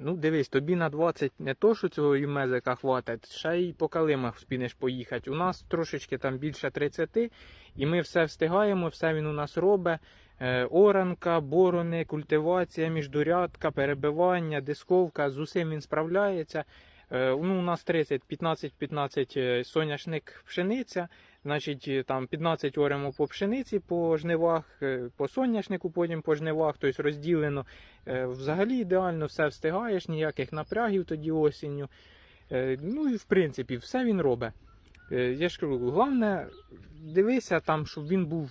Ну, дивись, тобі на 20 не то, що цього юмезика хватить, ще й по калимах вспінеш поїхати. У нас трошечки там більше 30, і ми все встигаємо, все він у нас робить. Е, Оранка, борони, культивація, міждурядка, перебивання, дисковка, з усім він справляється. Е, Ну, у нас 30, 15-15 е, соняшник пшениця, значить е, там 15 оремо по пшениці по жнивах, е, по соняшнику, потім по жнивах, тобто розділено. Е, Взагалі ідеально все встигаєш, ніяких напрягів тоді осінню. Ну і в принципі все він робить. Я ж кажу, головне дивися там, щоб він був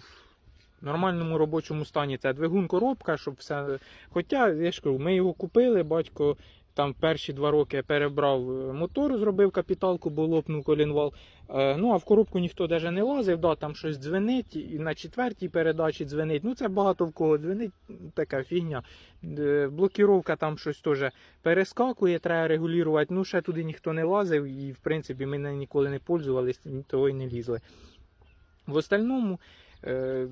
в нормальному робочому стані. Це двигун коробка, щоб все. Хоча, я ж кажу, ми його купили, батько там перші два роки я перебрав е, мотор, зробив капіталку, бо лопнув колінвал. Е, Ну а в коробку ніхто навіть не лазив, да, там щось дзвенить, і на четвертій передачі дзвенить. Ну це багато в кого дзвенить, така фігня. Е, Блокіровка там щось теж перескакує, треба регулювати. Ну ще туди ніхто не лазив, і в принципі ми ніколи не пользувались, того й не лізли. В остальному,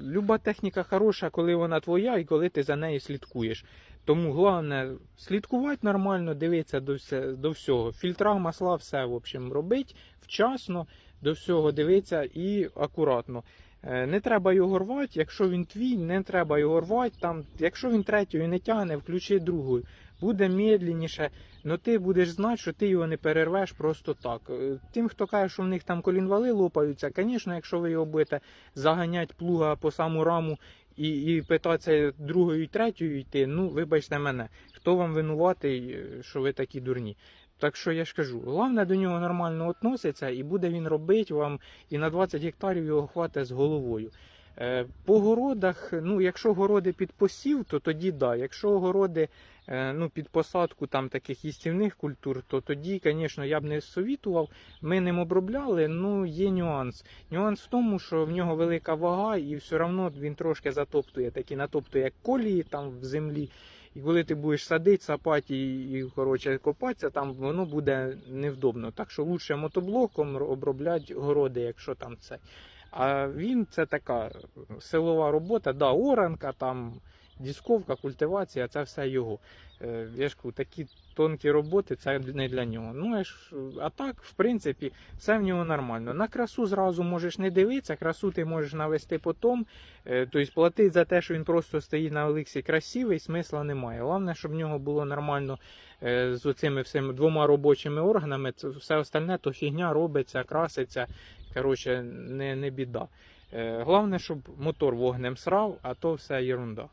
люба техніка хороша, коли вона твоя і коли ти за нею слідкуєш. Тому головне слідкувати нормально, дивитися до, все, до всього. Фільтра, масла, все в общем, робить вчасно, до всього дивитися і акуратно. Е, Не треба його рвати, якщо він твій, не треба його рвати. Там, якщо він третьою не тягне, включи другою. Буде медленніше, але ти будеш знати, що ти його не перервеш просто так. Е, Тим, хто каже, що в них там колінвали лопаються, звісно, якщо ви його будете заганяти плуга по саму раму і, і питатися другою і третьою йти, ну вибачте мене, хто вам винуватий, е, що ви такі дурні. Так що я ж кажу, головне до нього нормально относиться, і буде він робити вам і на 20 гектарів його хватить з головою. Е, По городах, ну якщо городи під посів, то тоді да. Якщо городи е, ну, під посадку там таких їстівних культур, то тоді, звісно, я б не совітував. Ми ним обробляли, ну є нюанс. Нюанс в тому, що в нього велика вага, і все одно він трошки затоптує, такі натоптує як колії там в землі. І коли ти будеш садити, сапати і, і коротше, копатися, там воно буде невдобно. Так що лучше мотоблоком обробляти городи, якщо там це. А він це така силова робота, да, оранка, там, дісковка, культивація, це все його. Е, Я ж кажу, такі тонкі роботи це не для нього. Ну, я ж, а так, в принципі, все в нього нормально. На красу зразу можеш не дивитися, красу ти можеш навести потім. Е, Тобто платити за те, що він просто стоїть на Олексі красивий, смисла немає. Головне, щоб в нього було нормально е, з оцими всіми двома робочими органами. Це все остальне то фігня робиться, краситься. Коротше, не, не біда. Е, Головне, щоб мотор вогнем срав, а то все ерунда.